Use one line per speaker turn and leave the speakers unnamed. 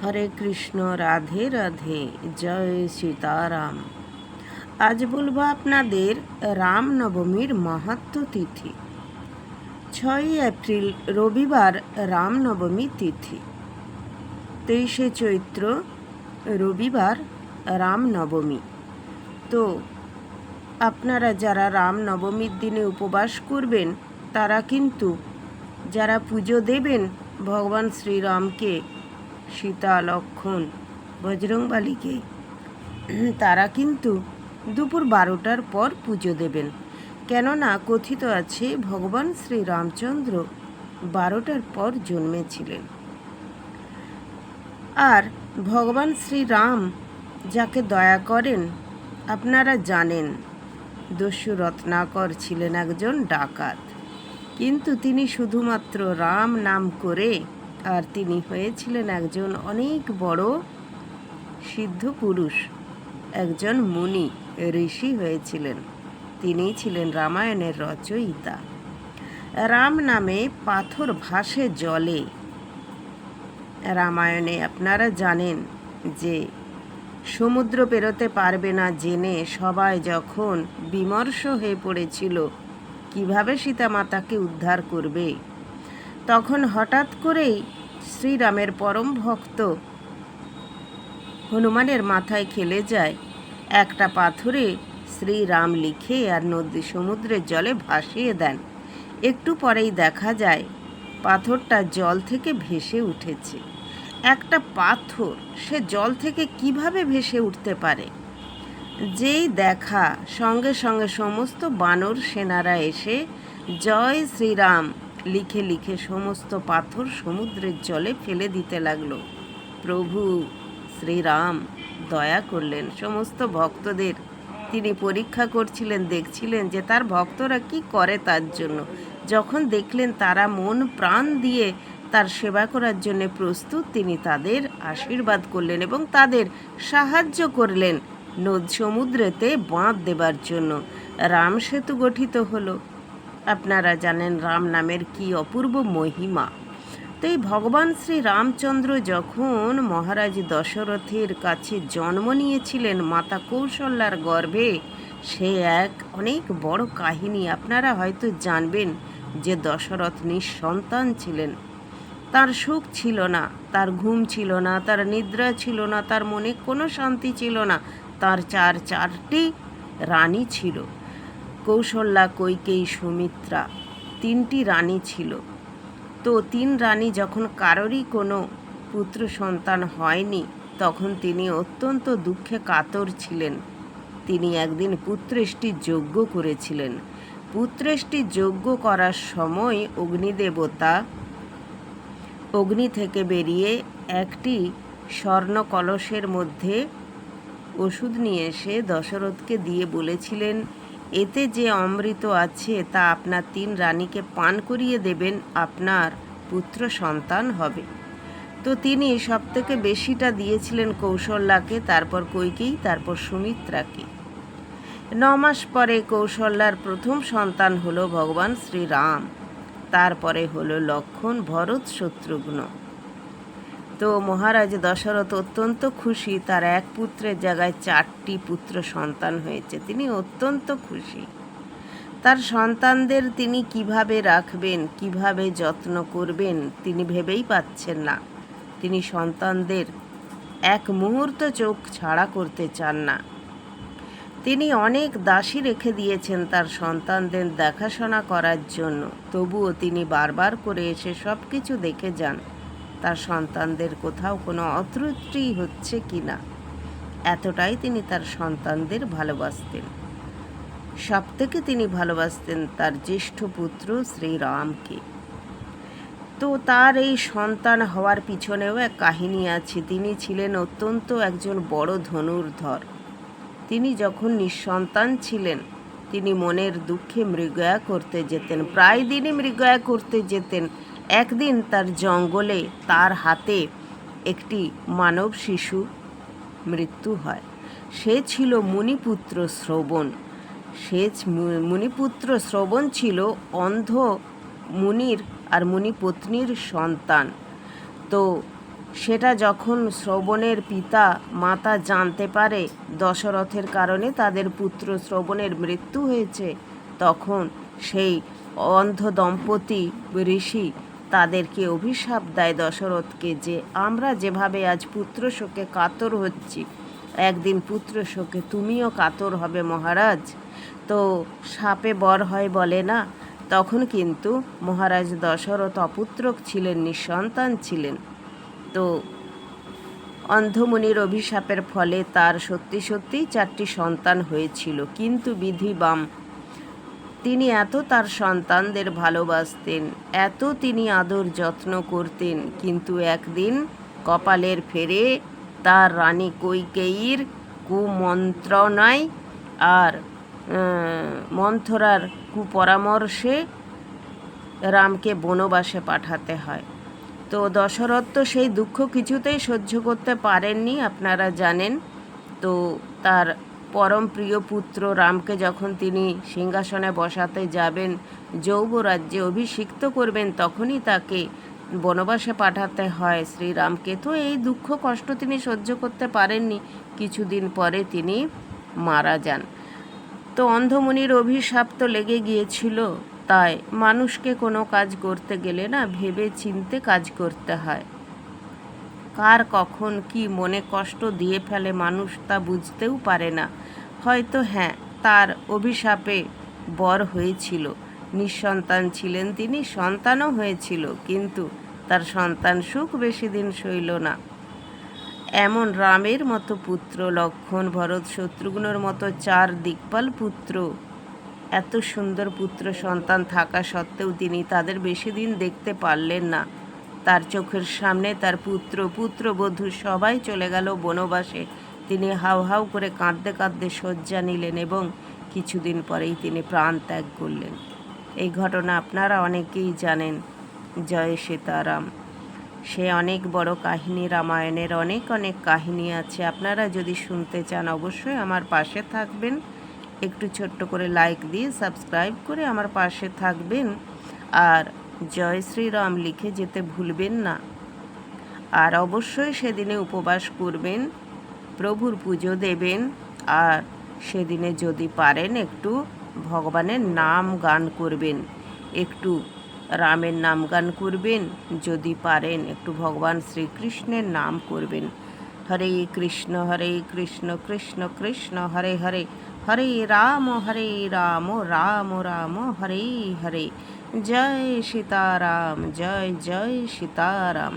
হরে কৃষ্ণ রাধে রাধে জয় সীতারাম আজ বলবো আপনাদের রামনবমীর মাহাত্ম তিথি ছয়ই এপ্রিল রবিবার রামনবমী তিথি তেইশে চৈত্র রবিবার রামনবমী তো আপনারা যারা রামনবমীর দিনে উপবাস করবেন তারা কিন্তু যারা পুজো দেবেন ভগবান শ্রীরামকে সীতা লক্ষণ বজরংবালিকে তারা কিন্তু দুপুর বারোটার পর পুজো দেবেন কেননা কথিত আছে ভগবান শ্রী রামচন্দ্র বারোটার পর জন্মেছিলেন আর ভগবান শ্রী রাম যাকে দয়া করেন আপনারা জানেন দস্যু রত্নাকর ছিলেন একজন ডাকাত কিন্তু তিনি শুধুমাত্র রাম নাম করে আর তিনি হয়েছিলেন একজন অনেক বড় সিদ্ধ পুরুষ একজন মুনি ঋষি হয়েছিলেন তিনি ছিলেন রামায়ণের রচয়িতা রাম নামে পাথর ভাসে জলে রামায়ণে আপনারা জানেন যে সমুদ্র পেরোতে পারবে না জেনে সবাই যখন বিমর্ষ হয়ে পড়েছিল কিভাবে সীতা মাতাকে উদ্ধার করবে তখন হঠাৎ করেই শ্রীরামের পরম ভক্ত হনুমানের মাথায় খেলে যায় একটা পাথরে শ্রীরাম লিখে আর নদী সমুদ্রের জলে ভাসিয়ে দেন একটু পরেই দেখা যায় পাথরটা জল থেকে ভেসে উঠেছে একটা পাথর সে জল থেকে কিভাবে ভেসে উঠতে পারে যেই দেখা সঙ্গে সঙ্গে সমস্ত বানর সেনারা এসে জয় শ্রীরাম লিখে লিখে সমস্ত পাথর সমুদ্রের জলে ফেলে দিতে লাগলো প্রভু শ্রীরাম দয়া করলেন সমস্ত ভক্তদের তিনি পরীক্ষা করছিলেন দেখছিলেন যে তার ভক্তরা কি করে তার জন্য যখন দেখলেন তারা মন প্রাণ দিয়ে তার সেবা করার জন্য প্রস্তুত তিনি তাদের আশীর্বাদ করলেন এবং তাদের সাহায্য করলেন নদ সমুদ্রেতে বাঁধ দেবার জন্য রাম সেতু গঠিত হলো আপনারা জানেন রাম নামের কি অপূর্ব মহিমা তাই ভগবান শ্রী রামচন্দ্র যখন মহারাজ দশরথের কাছে জন্ম নিয়েছিলেন মাতা কৌশল্যার গর্ভে সে এক অনেক বড় কাহিনী আপনারা হয়তো জানবেন যে দশরথ নিঃসন্তান ছিলেন তার সুখ ছিল না তার ঘুম ছিল না তার নিদ্রা ছিল না তার মনে কোনো শান্তি ছিল না তার চার চারটি রানী ছিল কৌশল্যা কৈকেয়ী সুমিত্রা তিনটি রানী ছিল তো তিন রানী যখন কারোরই কোনো পুত্র সন্তান হয়নি তখন তিনি অত্যন্ত দুঃখে কাতর ছিলেন তিনি একদিন পুত্রেষ্টি যজ্ঞ করেছিলেন পুত্রেষ্টি যজ্ঞ করার সময় অগ্নিদেবতা অগ্নি থেকে বেরিয়ে একটি স্বর্ণ কলসের মধ্যে ওষুধ নিয়ে এসে দশরথকে দিয়ে বলেছিলেন এতে যে অমৃত আছে তা আপনার তিন রানীকে পান করিয়ে দেবেন আপনার পুত্র সন্তান হবে তো তিনি সব থেকে বেশিটা দিয়েছিলেন কৌশল্যাকে তারপর কৈকেই তারপর সুমিত্রাকে ন মাস পরে কৌশল্যার প্রথম সন্তান হল ভগবান শ্রীরাম তারপরে হলো লক্ষণ ভরত শত্রুঘ্ন তো মহারাজ দশরথ অত্যন্ত খুশি তার এক পুত্রের জায়গায় চারটি পুত্র সন্তান হয়েছে তিনি অত্যন্ত খুশি তার সন্তানদের তিনি কিভাবে রাখবেন কিভাবে যত্ন করবেন তিনি ভেবেই পাচ্ছেন না তিনি সন্তানদের এক মুহূর্ত চোখ ছাড়া করতে চান না তিনি অনেক দাসী রেখে দিয়েছেন তার সন্তানদের দেখাশোনা করার জন্য তবুও তিনি বারবার করে এসে সব কিছু দেখে যান তার সন্তানদের কোথাও কোনো অত্রুটি হচ্ছে কি না এতটাই তিনি তার সন্তানদের ভালোবাসতেন সবথেকে তিনি ভালোবাসতেন তার জ্যেষ্ঠ পুত্র শ্রীরামকে তো তার এই সন্তান হওয়ার পিছনেও এক কাহিনী আছে তিনি ছিলেন অত্যন্ত একজন বড় ধনুর্ধর তিনি যখন নিঃসন্তান ছিলেন তিনি মনের দুঃখে মৃগয়া করতে যেতেন প্রায় দিনই মৃগয়া করতে যেতেন একদিন তার জঙ্গলে তার হাতে একটি মানব শিশু মৃত্যু হয় সে ছিল মুনিপুত্র শ্রবণ সে মুনিপুত্র শ্রবণ ছিল অন্ধ মুনির আর মুনিপত্নীর সন্তান তো সেটা যখন শ্রবণের পিতা মাতা জানতে পারে দশরথের কারণে তাদের পুত্র শ্রবণের মৃত্যু হয়েছে তখন সেই অন্ধ দম্পতি ঋষি তাদেরকে অভিশাপ দেয় দশরথকে যে আমরা যেভাবে আজ পুত্র শোকে কাতর হচ্ছি একদিন পুত্র শোকে তুমিও কাতর হবে মহারাজ তো সাপে বর হয় বলে না তখন কিন্তু মহারাজ দশরথ অপুত্রক ছিলেন নিঃসন্তান ছিলেন তো অন্ধমুনির অভিশাপের ফলে তার সত্যি সত্যিই চারটি সন্তান হয়েছিল কিন্তু বিধি বাম তিনি এত তার সন্তানদের ভালোবাসতেন এত তিনি আদর যত্ন করতেন কিন্তু একদিন কপালের ফেরে তার রানী কৈকেয়ীর কুমন্ত্রণায় আর মন্থরার কুপরামর্শে রামকে বনবাসে পাঠাতে হয় তো দশরথ তো সেই দুঃখ কিছুতেই সহ্য করতে পারেননি আপনারা জানেন তো তার পরম প্রিয় পুত্র রামকে যখন তিনি সিংহাসনে বসাতে যাবেন যৌবরাজ্যে অভিষিক্ত করবেন তখনই তাকে বনবাসে পাঠাতে হয় শ্রীরামকে তো এই দুঃখ কষ্ট তিনি সহ্য করতে পারেননি কিছুদিন পরে তিনি মারা যান তো অন্ধমুনির অভিশাপ তো লেগে গিয়েছিল তাই মানুষকে কোনো কাজ করতে গেলে না ভেবে চিনতে কাজ করতে হয় কার কখন কি মনে কষ্ট দিয়ে ফেলে মানুষ তা বুঝতেও পারে না হয়তো হ্যাঁ তার অভিশাপে বর হয়েছিল নিঃসন্তান ছিলেন তিনি সন্তানও হয়েছিল কিন্তু তার সন্তান সুখ বেশি দিন সইল না এমন রামের মতো পুত্র লক্ষণ ভরত শত্রুঘ্নর মতো চার দিকপাল পুত্র এত সুন্দর পুত্র সন্তান থাকা সত্ত্বেও তিনি তাদের বেশি দিন দেখতে পারলেন না তার চোখের সামনে তার পুত্র পুত্রবধূ সবাই চলে গেল বনবাসে তিনি হাউ হাউ করে কাঁদতে কাঁদতে শয্যা নিলেন এবং কিছুদিন পরেই তিনি প্রাণ ত্যাগ করলেন এই ঘটনা আপনারা অনেকেই জানেন জয় সীতারাম সে অনেক বড় কাহিনী রামায়ণের অনেক অনেক কাহিনী আছে আপনারা যদি শুনতে চান অবশ্যই আমার পাশে থাকবেন একটু ছোট্ট করে লাইক দিয়ে সাবস্ক্রাইব করে আমার পাশে থাকবেন আর জয় শ্রীরাম লিখে যেতে ভুলবেন না আর অবশ্যই সেদিনে উপবাস করবেন প্রভুর পুজো দেবেন আর সেদিনে যদি পারেন একটু ভগবানের নাম গান করবেন একটু রামের নাম গান করবেন যদি পারেন একটু ভগবান শ্রীকৃষ্ণের নাম করবেন হরে কৃষ্ণ হরে কৃষ্ণ কৃষ্ণ কৃষ্ণ হরে হরে হরে রাম হরে রাম রাম রাম হরে হরে জয় সীতারাম জয় জয় সীতারাম